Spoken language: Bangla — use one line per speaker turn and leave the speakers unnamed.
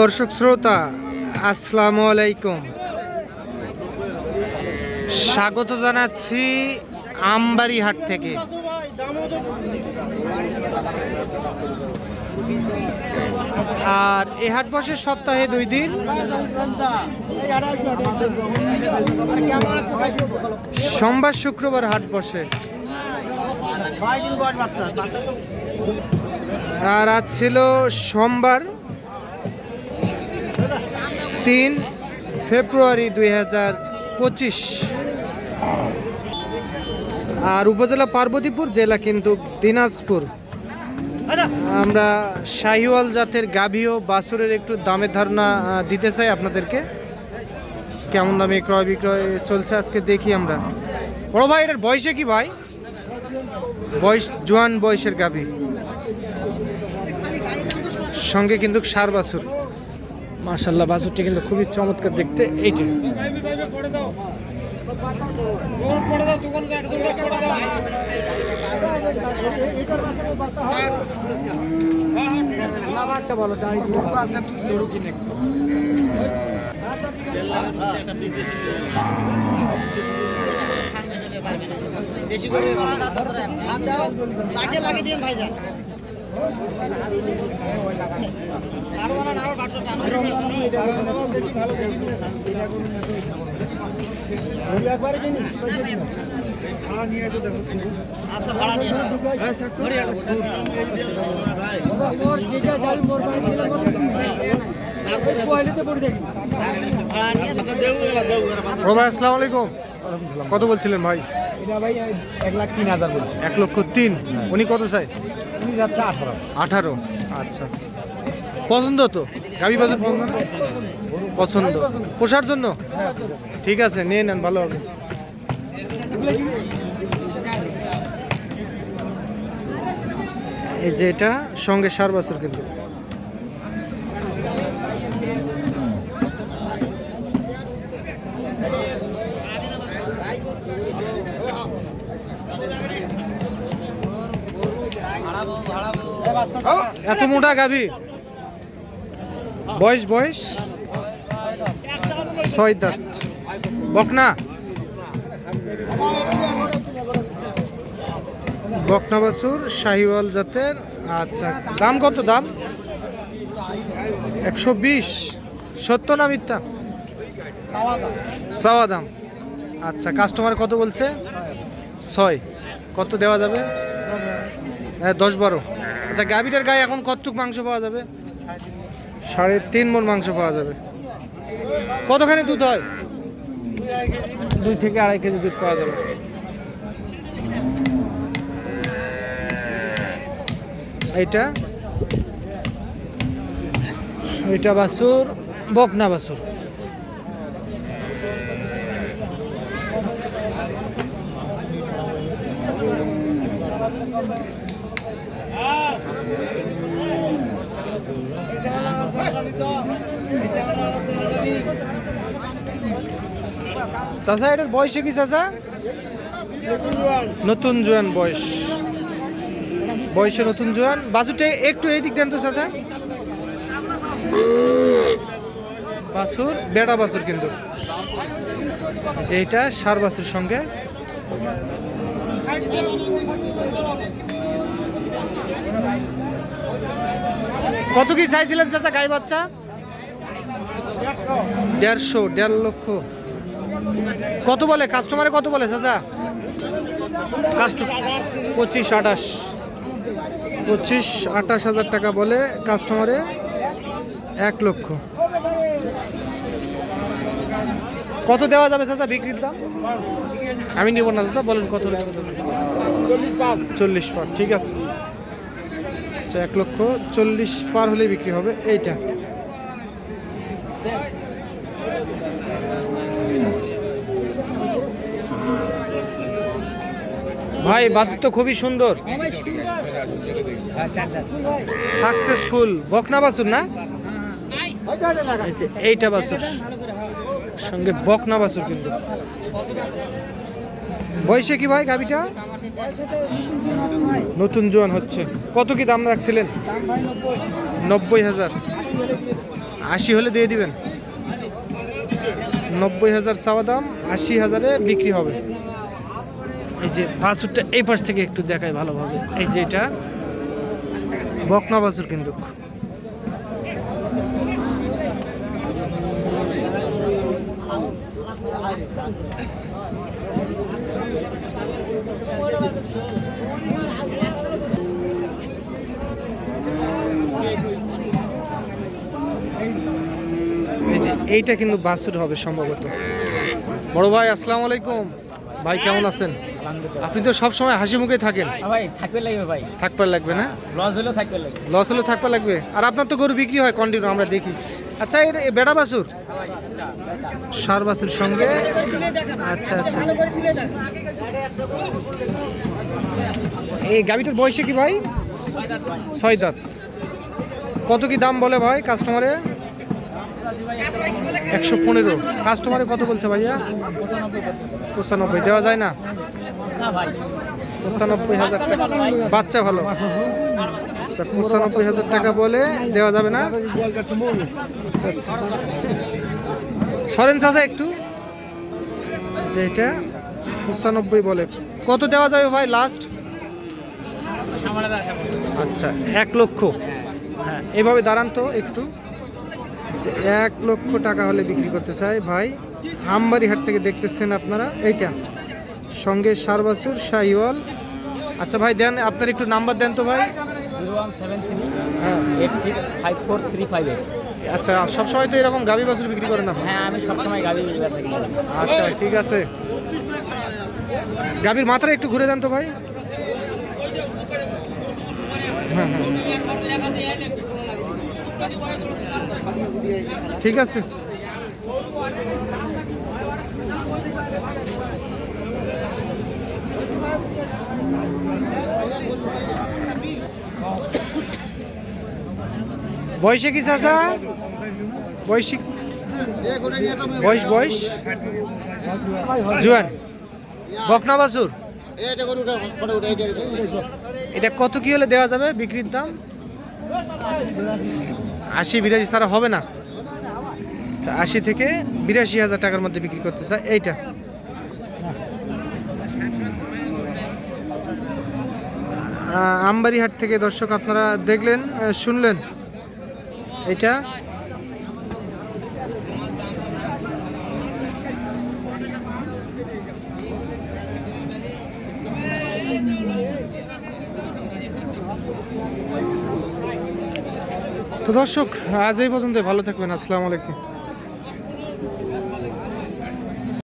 দর্শক শ্রোতা, আসসালামু আলাইকুম। স্বাগত জানাচ্ছি আমবাড়ি হাট থেকে। আর এ হাট বসে সপ্তাহে দুই দিন। সোমবার, শুক্রবার হাট বসে। আর আজ ছিল সোমবার। তিন ফেব্রুয়ারি দুই হাজার পঁচিশ। আর উপজেলা পার্বতীপুর, জেলা কিন্তু দিনাজপুর। আমরা শাহিওয়াল জাতের গাভী ও বাছুরের একটু দামের ধারণা দিতে চাই আপনাদেরকে। কেমন দামে ক্রয় বিক্রয় চলছে আজকে দেখি আমরা। বড় ভাই, এটার বয়সে কি ভাই? বয়স, জোয়ান বয়সের গাভী। সঙ্গে কিন্তু সার বাছুর। মাশাল্লাহ বাছুরটি কিন্তু খুবই চমৎকার দেখতে এইটা।
বেশি করে হাত দাও
ভাই আসসালামু আলাইকুম। কত বলছিলেন ভাই?
এটা ভাই এক লাখ তিন হাজার বলছে।
এক লক্ষ তিন। উনি কত চাই
উনি যাচ্ছে আঠারো।
আঠারো। আচ্ছা। পছন্দ তো? গাভী বাজার পছন্দ? পছন্দ। পোষার জন্য? ঠিক আছে, নিয়ে নেন, ভালো হবে। এই যে এটা, সঙ্গে সার বছর কিন্তু। এত মোটা গাভী? বয়স বয়স? ছয় দাঁত। বকনা? বকনা বাছুর, শাহিওয়াল জাতের। আচ্ছা দাম কত দাম? একশো বিশ। সত্য না মিথ্যা? চাওয়া দাম। আচ্ছা কাস্টমার কত বলছে? ছয়। কত দেওয়া যাবে? হ্যাঁ দশ বারো। আচ্ছা গাভীটার গায়ে এখন কতটুক মাংস পাওয়া যাবে? সাড়ে তিন মন মাংস পাওয়া যাবে। কতখানি দুধ হয়? দুই থেকে আড়াই কেজি দুধ পাওয়া যাবে। এটা এটা বাসুর বকনা বাছুর। চাচা, এটার বয়সে কি চাচা? নতুন জোয়ান বয়স। বয়সে নতুন জোয়ান। বাছুরটা একটু এই দিক দেন তো চাচা। বাছুর, বেড়া বাছুর কিন্তু। যে এটা সার বাছুর সঙ্গে। কত কি চাইছিলেন চাচা গাই বাচ্চা? দেড়শো, দেড় লক্ষ। কত বলে? কাস্টমারে কত বলে চাচা? পঁচিশ, আঠাশ। পঁচিশ, আঠাশ হাজার টাকা বলে কাস্টমারে এক লক্ষ। কত দেওয়া যাবে চাচা বিক্রির দাম? আমি নিব না দাদা বলেন কত চল্লিশ পার ঠিক আছে। আচ্ছা এক লক্ষ চল্লিশ পার হলে বিক্রি হবে এইটা। ভাই বাছুর তো খুবই সুন্দর। সাকসেসফুল। বকনা বাছুর না? এইটা বাছুর। সঙ্গে বকনা বাছুর কিন্তু। বয়সে কি ভাই গাবিটা নতুন জোয়ান হচ্ছে। কত কি দাম রাখছিলেন? নব্বই হাজার। আশি হলে দিয়ে দিবেন। নব্বই হাজার চাওয়া দাম, আশি হাজারে বিক্রি হবে। এই যে বাছুরটা এই পাশ থেকে একটু দেখায় ভালোভাবে। এই যে এটা। বকনা বাছুর কিন্তু। এইটা কিন্তু বাছুর হবে সম্ভবত। বড় ভাই আসসালাম আলাইকুম। ভাই কেমন আছেন? আপনি তো সব সময় হাসি মুখে থাকেন।
ভাই থাকবে লাগবে ভাই।
থাকবার লাগবে না?
লস হলেও থাকবে লাগবে।
লস হলে থাকবা লাগবে। আর আপনার তো গরু বিক্রি হয় কন্টিনিউ আমরা দেখি। আচ্ছা এর বেড়া বাছুর? সার বাসুর সঙ্গে। আচ্ছা আচ্ছা। এই গাড়িটার বয়সে কি ভাই। ছয় দাঁত। কত কি দাম বলে ভাই কাস্টমারে? একশো পনেরো। কাস্টমারে কত বলছে ভাইয়া? পঁচানব্বই। দেওয়া যায় না? পঁচানব্বই হাজার টাকা। বাচ্চা ভালো। আচ্ছা পঁচানব্বই হাজার টাকা বলে দেওয়া যাবে না? আচ্ছা আচ্ছা। সরেন চাচা একটু। যে এটা পঁচানব্বই বলে। কত দেওয়া যাবে ভাই লাস্ট আচ্ছা এক লক্ষ। হ্যাঁ। এভাবে দাঁড়ান তো একটু। যে এক লক্ষ টাকা হলে বিক্রি করতে চাই ভাই আমবাড়ি হাট থেকে দেখতেছেন আপনারা? এইটা। সঙ্গে সারবাসুর শাহিওয়াল। আচ্ছা ভাই দেন আপনার একটু নাম্বার দেন তো ভাই। হ্যাঁ আচ্ছা সবসময় তো এরকম গাভি বাছুর বিক্রি করেন আপনি
হ্যাঁ আমি সবসময় কিনে
আচ্ছা ঠিক আছে। গাভীর মাথাটা একটু ঘুরে দেন তো ভাই। হ্যাঁ হ্যাঁ। ঠিক আছে। বয়সে কি চাচা? বয়সী বয়স বয়স? জুয়ান, বকনা বাসুর
এটা
কত কি হলে দেওয়া যাবে বিক্রির দাম? আশি বিরাশি ছাড়া হবে না। আচ্ছা আশি থেকে বিরাশি হাজার টাকার মধ্যে বিক্রি করতে চাই এইটা। আহ, আমবাড়ি হাট থেকে দর্শক আপনারা দেখলেন শুনলেন। এটা তো দর্শক আজ এই পর্যন্ত ভালো থাকবেন। আসসালামু আলাইকুম।